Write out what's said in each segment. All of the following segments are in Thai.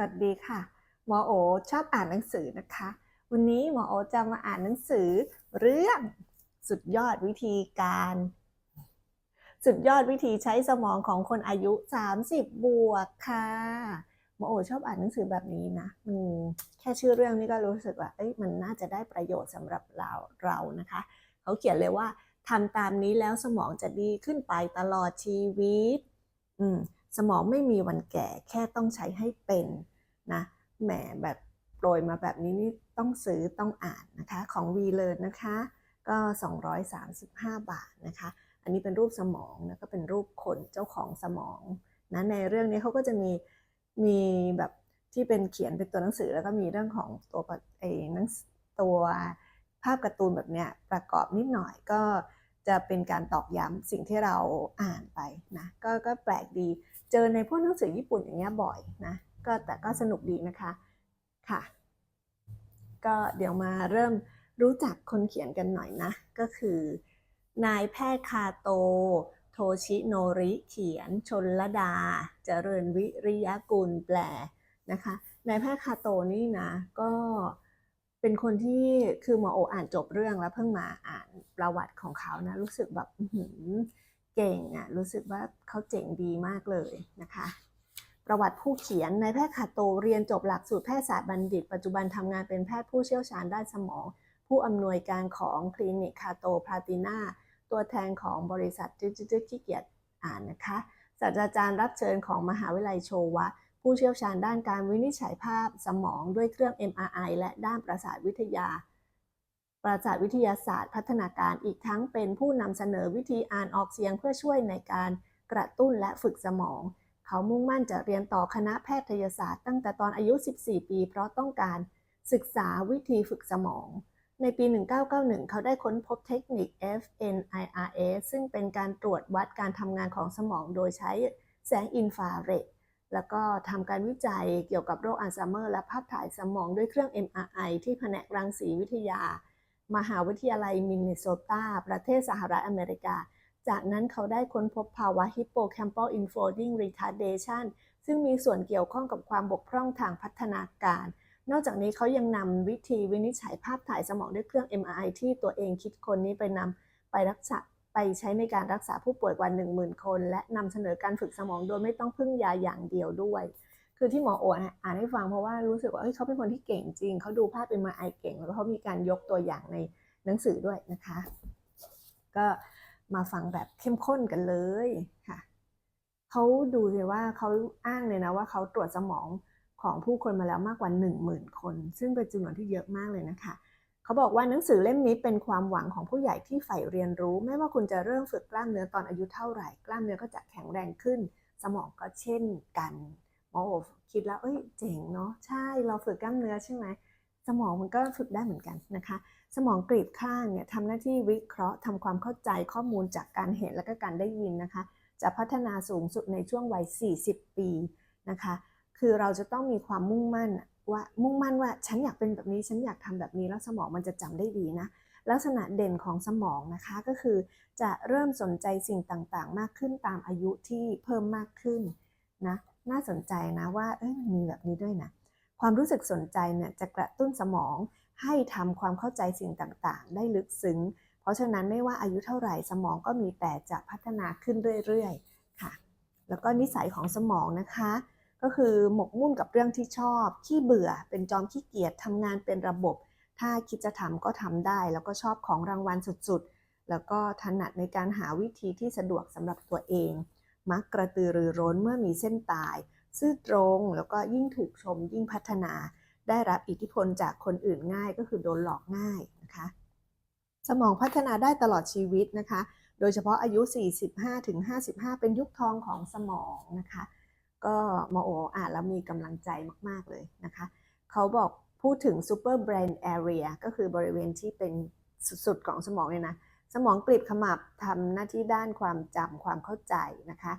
สวัสดีค่ะ หมอโอชอบอ่านหนังสือนะคะ วันนี้หมอโอจะมาอ่านหนังสือเรื่องสุดยอดวิธีการ สุดยอดวิธีใช้สมองของคนอายุ 30 บวกค่ะ หมอโอชอบอ่านหนังสือแบบนี้นะอืมแค่ชื่อเรื่องนี้ก็รู้สึกว่าเอ้ยมันน่าจะได้ประโยชน์สำหรับเราเรานะคะ เขาเขียนเลยว่าทำตามนี้แล้วสมองจะดีขึ้นไปตลอดชีวิต อืม สมองไม่มีวันแก่แค่ต้องใช้ให้เป็นนะแหมแบบโปรยมาแบบนี้นี่ต้องซื้อต้องอ่านนะคะของ v l e a r n นะคะ ก็ 235 บาทนะคะ อันนี้เป็นรูปสมองนะก็เป็นรูปคนเจ้าของสมองนะในเรื่องนี้เขาก็จะมีมีแบบที่เป็นเขียนเป็นตัวหนังสือแล้วก็มีเรื่องของตัวเองหนังตัวภาพการ์ตูนแบบเนี้ยประกอบนิดหน่อยก็จะเป็นการตอกย้ำสิ่งที่เราอ่านไปนะก็ก็แปลกดี เจอในพวกหนังสือญี่ปุ่นอย่างเงี้ยบ่อยนะก็แต่ก็สนุกดีนะคะค่ะ ก็เดี๋ยวมาเริ่มรู้จักคนเขียนกันหน่อยนะ ก็คือ นายแพทย์คาโต โทชิโนริเขียน ชนลดา เจริญวิริยกุลแปลนะคะ นายแพทย์คาโตนี่นะก็เป็นคนที่คือหมอโออ่านจบเรื่องแล้วเพิ่งมาอ่านประวัติของเขานะ รู้สึกแบบ เก่งอะรู้สึกว่าเขาเจ๋งดีมากเลยนะคะประวัติผู้เขียนนายแพทย์คาโตเรียนจบหลักสูตรแพทยศาสตร์บัณฑิต ปัจจุบันทำงานเป็นแพทย์ผู้เชี่ยวชาญด้านสมอง ผู้อำนวยการของคลินิกคาโตพลาตินา ตัวแทนของบริษัทจิจิขี้เกียจอ่านนะคะศาสตราจารย์รับเชิญของมหาวิทยาลัยโชวะ ผู้เชี่ยวชาญด้านการวินิจฉัยภาพสมองด้วยเครื่อง MRI และด้านประสาทวิทยา ประสาทวิทยาศาสตร์พัฒนาการอีกทั้งเป็นผู้นำเสนอวิธีอ่านออกเสียงเพื่อช่วยในการกระตุ้นและฝึกสมอง เขามุ่งมั่นจะเรียนต่อคณะแพทยศาสตร์ตั้งแต่ตอนอายุ 14 ปี เพราะต้องการศึกษาวิธีฝึกสมอง ในปี 1991 เขาได้ค้นพบเทคนิค FNIRS ซึ่งเป็นการตรวจวัดการทำงานของสมองโดยใช้แสงอินฟราเรดแล้วก็ทำการวิจัยเกี่ยวกับโรคอัลไซเมอร์ และภาพถ่ายสมองด้วยเครื่อง MRI ที่แผนกรังสีวิทยา มหาวิทยาลัยมินนิโซตา ประเทศสหรัฐอเมริกา จากนั้นเขาได้ค้นพบภาวะ hippocampal unfolding retardation ซึ่งมีส่วนเกี่ยวข้องกับความบกพร่องทางพัฒนาการ นอกจากนี้เขายังนำวิธีวินิจฉัยภาพถ่ายสมองด้วยเครื่อง MRI ที่ตัวเองคิดคนนี้ไปนำไปรักษาไปใช้ในการรักษาผู้ป่วยกว่า 10,000 คน และนำเสนอการฝึกสมองโดยไม่ต้องพึ่งยาอย่างเดียวด้วย คือที่หมอโอ๋อ่านให้ฟังเพราะว่ารู้สึกว่าเฮ้ยเขาเป็นคนที่เก่งจริง เขาดูภาพ MRI เก่ง แล้วเขามีการยกตัวอย่างในหนังสือด้วยนะคะ ก็มาฟังแบบเข้มข้นกันเลยค่ะเขาดูเลยว่าเขาอ้างเลยนะว่าเขาตรวจสมองของผู้คนมาแล้วมากกว่า 10,000 คน ซึ่งเป็นจำนวนที่เยอะมากเลยนะคะเขาบอกว่าหนังสือเล่มนี้เป็นความหวังของผู้ใหญ่ที่ใฝ่เรียนรู้ ไม่ว่าคุณจะเริ่มฝึกกล้ามเนื้อตอนอายุเท่าไหร่ กล้ามเนื้อก็จะแข็งแรงขึ้น สมองก็เช่นกัน อโอคิดแล้วเอ้ยเจ๋งเนาะใช่เราฝึกกล้ามเนื้อใช่ไหมสมองมันก็ฝึกได้เหมือนกันนะคะ สมองกรีบข้างเนี่ยทำหน้าที่วิเคราะห์ทำความเข้าใจข้อมูลจากการเห็นและก็การได้ยินนะคะ จะพัฒนาสูงสุดในช่วงวัย 40 ปีนะคะ คือเราจะต้องมีความมุ่งมั่นว่ามุ่งมั่นว่าฉันอยากเป็นแบบนี้ฉันอยากทำแบบนี้แล้วสมองมันจะจำได้ดีนะลักษณะเด่นของสมองนะคะก็คือจะเริ่มสนใจสิ่งต่างๆ มากขึ้นตามอายุที่เพิ่มมากขึ้นนะ น่าสนใจนะว่าเอ้ยมันมีแบบนี้ด้วยนะความรู้สึกสนใจเนี่ยจะกระตุ้นสมองให้ทำความเข้าใจสิ่งต่างๆ ได้ลึกซึ้ง เพราะฉะนั้นไม่ว่าอายุเท่าไหร่สมองก็มีแต่จะพัฒนาขึ้นเรื่อยๆค่ะ แล้วก็นิสัยของสมองนะคะ ก็คือหมกมุ่นกับเรื่องที่ชอบ ขี้เบื่อ เป็นจอมขี้เกียจทำงานเป็นระบบ ถ้าคิดจะทำก็ทำได้ แล้วก็ชอบของรางวัลสุดๆ แล้วก็ถนัดในการหาวิธีที่สะดวกสำหรับตัวเอง มักกระตือรือร้นเมื่อมีเส้นตาย ซื่อตรงแล้วก็ยิ่งถูกชมยิ่งพัฒนา ได้รับอิทธิพลจากคนอื่นง่ายก็คือโดนหลอกง่ายนะคะ สมองพัฒนาได้ตลอดชีวิตนะคะ โดยเฉพาะอายุ 45-55 เป็นยุคทองของสมองนะคะ ก็มโออ่านแล้วมีกำลังใจมาก ๆ เลยนะคะ เขาบอกพูดถึง super brain area ก็คือบริเวณที่เป็นสุดๆของสมองเลยนะ สมองกลีบขมับทำหน้าที่ด้านความจำความเข้าใจนะคะ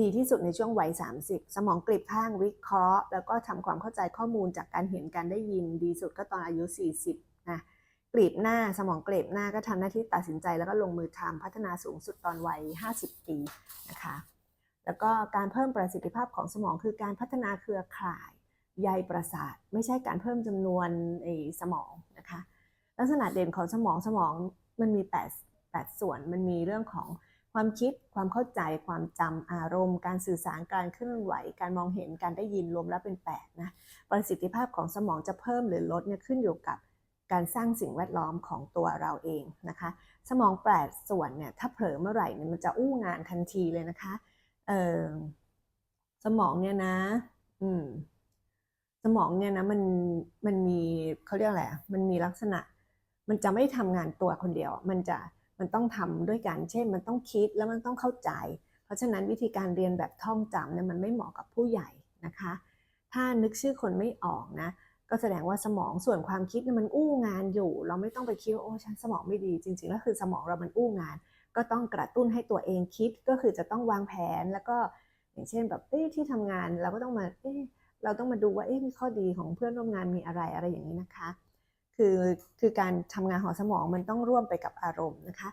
ดีที่สุดในช่วงวัย 30 สมองกลีบข้างวิเคราะห์ แล้วก็ทำความเข้าใจข้อมูลจากการเห็นการได้ยิน ดีสุดก็ตอนอายุ 40นะกลีบหน้าสมองกลีบหน้าก็ทำหน้าที่ตัดสินใจแล้วก็ลงมือทำพัฒนาสูงสุดตอนวัย 50 ปีนะคะแล้วก็การเพิ่มประสิทธิภาพของสมองคือการพัฒนาเครือข่ายใยประสาท ไม่ใช่การเพิ่มจำนวนสมองนะคะ ลักษณะเด่นของสมองสมอง มันมี8 8ส่วนมันมีเรื่องของความคิดความเข้าใจความจำอารมณ์ การสื่อสารการเคลื่อนไหว การมองเห็นการได้ยินรวมแล้วเป็น8นะประสิทธิภาพของสมองจะเพิ่มหรือลดเนี่ยขึ้นอยู่กับการสร้างสิ่งแวดล้อมของตัวเราเองนะคะ สมองแปดส่วนเนี่ยถ้าเผลอเมื่อไหร่เนี่ยมันจะอู้งานทันทีเลยนะคะเออสมองเนี่ยนะอืมสมองเนี่ยนะมันมันมีเขาเรียกอะไรอะมันมีลักษณะ มันจะไม่ทำงานตัวคนเดียว มันจะมันต้องทำด้วยกัน เช่น มันต้องคิดแล้วมันต้องเข้าใจ เพราะฉะนั้นวิธีการเรียนแบบท่องจำเนี่ยมันไม่เหมาะกับผู้ใหญ่นะคะ ถ้านึกชื่อคนไม่ออกนะ ก็แสดงว่าสมองส่วนความคิดเนี่ยมันอู้งานอยู่ เราไม่ต้องไปคิดว่าโอ้ฉันสมองไม่ดีจริงๆแล้วคือสมองเรามันอู้งาน ก็ต้องกระตุ้นให้ตัวเองคิดก็คือจะต้องวางแผนแล้วก็อย่างเช่นแบบเอ้ยที่ทำงานเราก็ต้องมาเอ้ยเราต้องมาดูว่าเอ้ยมีข้อดีของเพื่อนร่วมงานมีอะไรอะไรอย่างนี้นะคะ คือคือการทำงานของสมองมันต้องร่วมไปกับอารมณ์นะคะ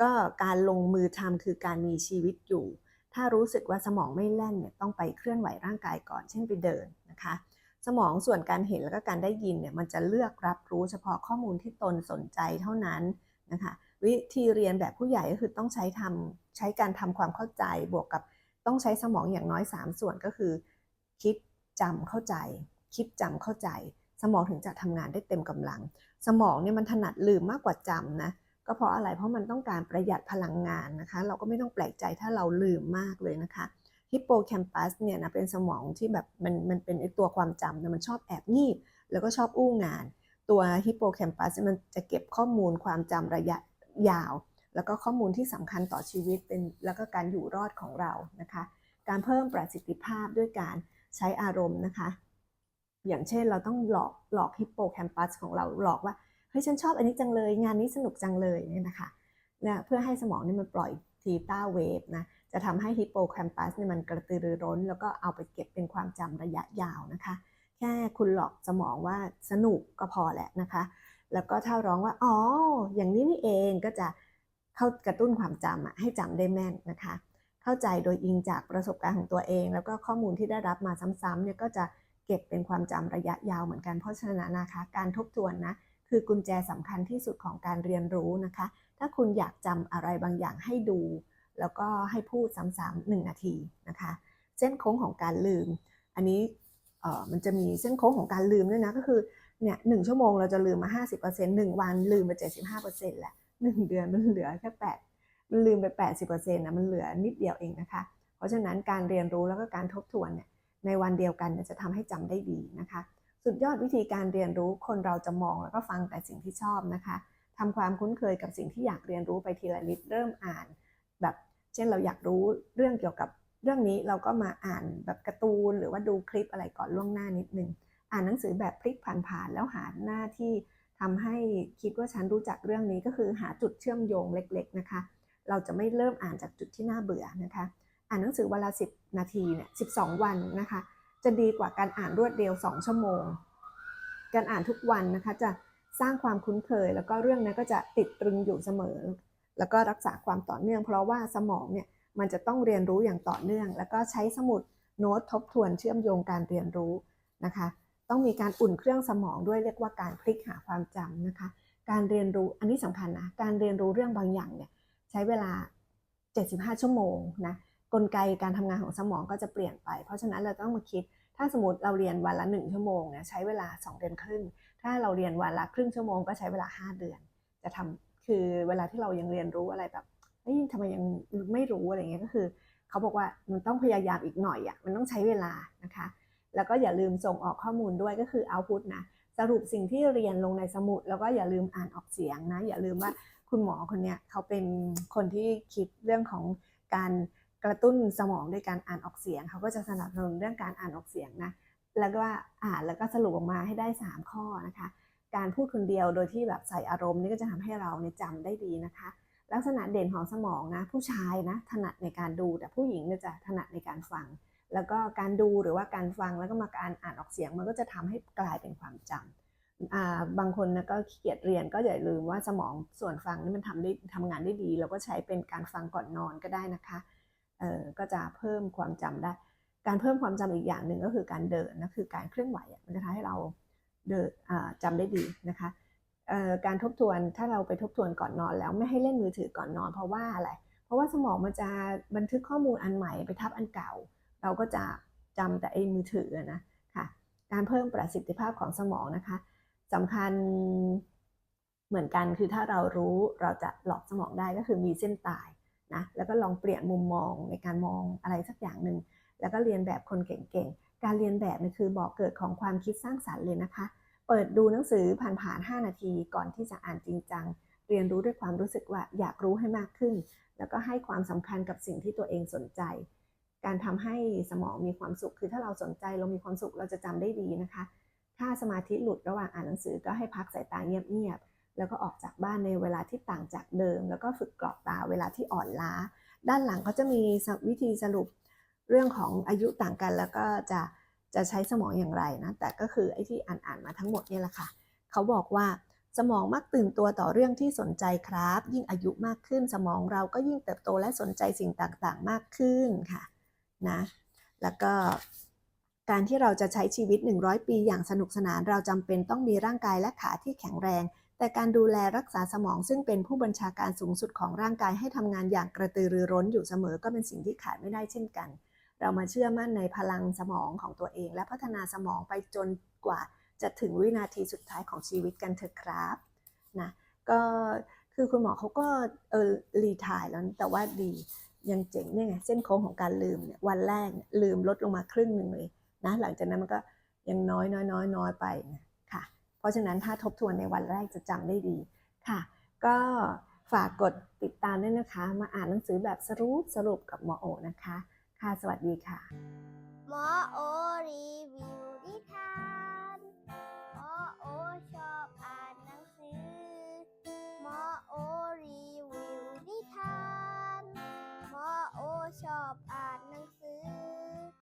ก็การลงมือทำคือการมีชีวิตอยู่ ถ้ารู้สึกว่าสมองไม่แล่นเนี่ยต้องไปเคลื่อนไหวร่างกายก่อน เช่นไปเดินนะคะ สมองส่วนการเห็นแล้วก็การได้ยินเนี่ยมันจะเลือกรับรู้เฉพาะข้อมูลที่ตนสนใจเท่านั้นนะคะวิธีเรียนแบบผู้ใหญ่ก็คือต้องใช้ทำใช้การทำความเข้าใจบวกกับต้องใช้สมองอย่างน้อย 3 ส่วนก็คือ คิดจำเข้าใจ คิดจำเข้าใจ สมองถึงจะทำงานได้เต็มกำลัง สมองเนี่ยมันถนัดลืมมากกว่าจำนะก็เพราะอะไรเพราะมันต้องการประหยัดพลังงานนะคะ เราก็ไม่ต้องแปลกใจถ้าเราลืมมากเลยนะคะฮิปโปแคมปัสเนี่ยนะเป็นสมองที่แบบมันมันเป็นตัวความจำนะมันชอบแอบงีบ แล้วก็ชอบอู้งาน ตัวฮิปโปแคมปัสมันจะเก็บข้อมูลความจำระยะยาว แล้วก็ข้อมูลที่สำคัญต่อชีวิตเป็นแล้วก็การอยู่รอดของเรานะคะ การเพิ่มประสิทธิภาพด้วยการใช้อารมณ์นะคะ อย่างเช่นเราต้องหลอกหลอกฮิปโปแคมปัสของเราหลอกว่าเฮ้ยฉันชอบอันนี้จังเลย งานนี้สนุกจังเลยเนี่ยนะคะเนี่ยเพื่อให้สมองนี่มันปล่อยทีต้าเวฟนะจะทำให้ฮิปโปแคมปัสเนี่ยมันกระตือรือร้น แล้วก็เอาไปเก็บเป็นความจำระยะยาวนะคะ แค่คุณหลอกสมองว่าสนุกก็พอแหละนะคะ แล้วก็ถ้าร้องว่าอ๋ออย่างนี้นี่เองก็จะเข้ากระตุ้นความจำอะให้จำได้แม่นนะคะ เข้าใจโดยอิงจากประสบการณ์ของตัวเอง แล้วก็ข้อมูลที่ได้รับมาซ้ำๆเนี่ยก็จะ เก็บเป็นความจำระยะยาวเหมือนกันเพราะฉะนั้นนะคะการทบทวนนะคือกุญแจสำคัญที่สุดของการเรียนรู้นะคะ ถ้าคุณอยากจำอะไรบางอย่างให้ดู แล้วก็ให้พูดซ้ำๆหนึ่งนาทีนะคะเส้นโค้งของการลืม อันนี้เออมันจะมีเส้นโค้งของการลืมด้วยนะก็คือเนี่ยหนึ่งชั่วโมงเราจะลืมมา 50%หนึ่งวันลืมไป 75%แหละหนึ่งเดือนมันเหลือแค่8มันลืมไป 80%นะมันเหลือนิดเดียวเองนะคะ เพราะฉะนั้นการเรียนรู้แล้วก็การทบทวนเนี่ย ในวันเดียวกันจะทำให้จำได้ดีนะคะ สุดยอดวิธีการเรียนรู้คนเราจะมองแล้วก็ฟังแต่สิ่งที่ชอบนะคะทำความคุ้นเคยกับสิ่งที่อยากเรียนรู้ไปทีละนิดเริ่มอ่าน แบบเช่นเราอยากรู้เรื่องเกี่ยวกับเรื่องนี้เราก็มาอ่านแบบการ์ตูน หรือว่าดูคลิปอะไรก่อนล่วงหน้านิดนึงอ่านหนังสือแบบพลิกผ่านๆแล้วหาหน้าที่ทำให้คิดว่าฉันรู้จักเรื่องนี้ก็คือหาจุดเชื่อมโยงเล็ก ๆนะคะ เราจะไม่เริ่มอ่านจากจุดที่น่าเบื่อนะคะ อ่านหนังสือวันละสิบนาทีเนี่ยสิวันนะคะ จะดีกว่าการอ่านรวดเดียว2ชั่วโมง การอ่านทุกวันนะคะจะสร้างความคุ้นเคย แล้วก็เรื่องนั้นก็จะติดตรึงอยู่เสมอ แล้วก็รักษาความต่อเนื่อง เพราะว่าสมองเนี่ยมันจะต้องเรียนรู้อย่างต่อเนื่อง แล้วก็ใช้สมุดโน้ตทบทวนเชื่อมโยงการเรียนรู้นะคะ ต้องมีการอุ่นเครื่องสมองด้วยเรียกว่าการพลิกหาความจำนะคะ การเรียนรู้อันนี้สำคัญนะการเรียนรู้เรื่องบางอย่างเนี่ยใช้เวลา 75 ชั่วโมงนะ กลไกการทำงานของสมองก็จะเปลี่ยนไป เพราะฉะนั้นเราต้องมาคิด ถ้าสมมติเราเรียนวันละ 1 ชั่วโมงเนี่ยใช้เวลา 2 เดือนครึ่ง ถ้าเราเรียนวันละครึ่งชั่วโมงก็ใช้เวลา 5 เดือน จะทำคือเวลาที่เรายังเรียนรู้อะไรแบบเฮ้ยทำไมยังไม่รู้อะไรเงี้ยก็คือ เขาบอกว่ามันต้องพยายามอีกหน่อยอะมันต้องใช้เวลานะคะ แล้วก็อย่าลืมส่งออกข้อมูลด้วยก็คือเอาพุทนะสรุปสิ่งที่เรียนลงในสมุด แล้วก็อย่าลืมอ่านออกเสียงนะอย่าลืมว่าคุณหมอคนเนี้ยเขาเป็นคนที่คิดเรื่องของการ กระตุ้นสมองด้วยการอ่านออกเสียง เขาก็จะสนับสนุนเรื่องการอ่านออกเสียงนะแล้วก็อ่านแล้วก็สรุปออกมาให้ได้ 3 ข้อนะคะ การพูดคนเดียวโดยที่แบบใส่อารมณ์นี่ก็จะทำให้เราเนี่ยจำได้ดีนะคะ ลักษณะเด่นของสมองนะผู้ชายนะถนัดในการดูแต่ผู้หญิงเนี่ยจะถนัดในการฟัง แล้วก็การดูหรือว่าการฟังแล้วก็มาการอ่านออกเสียง มันก็จะทำให้กลายเป็นความจำอ่าบางคนนะก็ขี้เกียจเรียนก็อย่าลืมว่าสมองส่วนฟังนี่มันทำได้ทำงานได้ดีเราก็ใช้เป็นการฟังก่อนนอนก็ได้นะคะ เออก็จะเพิ่มความจำได้ การเพิ่มความจำอีกอย่างหนึ่งก็คือการเดินนะคือการเคลื่อนไหวมันจะทำให้เราเดินอ่าจำได้ดีนะคะการทบทวนถ้าเราไปทบทวนก่อนนอนแล้วไม่ให้เล่นมือถือก่อนนอน เพราะว่าอะไร เพราะว่าสมองมันจะบันทึกข้อมูลอันใหม่ไปทับอันเก่า เราก็จะจำแต่ไอ้มือถือนะค่ะการเพิ่มประสิทธิภาพของสมองนะคะสำคัญเหมือนกันคือถ้าเรารู้เราจะหลอกสมองได้ก็คือมีเส้นตาย นะแล้วก็ลองเปลี่ยนมุมมองในการมองอะไรสักอย่างหนึ่งแล้วก็เรียนแบบคนเก่งๆ การเรียนแบบนี่คือบอกเกิดของความคิดสร้างสรรค์เลยนะคะ เปิดดูหนังสือผ่านๆ 5 นาทีก่อนที่จะอ่านจริงจัง เรียนรู้ด้วยความรู้สึกว่าอยากรู้ให้มากขึ้น แล้วก็ให้ความสำคัญกับสิ่งที่ตัวเองสนใจ การทำให้สมองมีความสุข คือถ้าเราสนใจเรามีความสุขเราจะจำได้ดีนะคะ ถ้าสมาธิหลุดระหว่างอ่านหนังสือก็ให้พักสายตาเงียบๆ แล้วก็ออกจากบ้านในเวลาที่ต่างจากเดิม แล้วก็ฝึกกรอกตาเวลาที่อ่อนล้า ด้านหลังเขาจะมีวิธีสรุปเรื่องของอายุต่างกัน แล้วก็จะจะใช้สมองอย่างไรนะแต่ก็คือไอ้ที่อ่านอ่านมาทั้งหมดเนี่ยแหละค่ะเขาบอกว่าสมองมักตื่นตัวต่อเรื่องที่สนใจครับ ยิ่งอายุมากขึ้นสมองเราก็ยิ่งเติบโตและสนใจสิ่งต่างๆ มากขึ้นค่ะนะแล้วก็การที่เราจะใช้ชีวิต 100 ปีอย่างสนุกสนาน เราจำเป็นต้องมีร่างกายและขาที่แข็งแรง แต่การดูแลรักษาสมองซึ่งเป็นผู้บัญชาการสูงสุดของร่างกายให้ทำงานอย่างกระตือรือร้นอยู่เสมอก็เป็นสิ่งที่ขาดไม่ได้เช่นกัน เรามาเชื่อมั่นในพลังสมองของตัวเอง และพัฒนาสมองไปจนกว่าจะถึงวินาทีสุดท้ายของชีวิตกันเถอะครับนะก็คือคุณหมอเขาก็เออรีทายแล้วแต่ว่าดียังเจ๋งเนี่ยไงเส้นโค้งของการลืมเนี่ยวันแรกลืมลดลงมาครึ่งหนึ่งเลยนะหลังจากนั้นมันก็ยังน้อยน้อยน้อยน้อยไปนะ เพราะฉะนั้นถ้าทบทวนในวันแรกจะจำได้ดีค่ะ ก็ฝากกดติดตามด้วยนะคะ มาอ่านหนังสือแบบสรุปสรุปกับหมอโอนะคะ ค่ะสวัสดีค่ะหมอโอรีวิวนิทานหมอโอชอบอ่านหนังสือหมอโอรีวิวนิทานหมอโอชอบอ่าน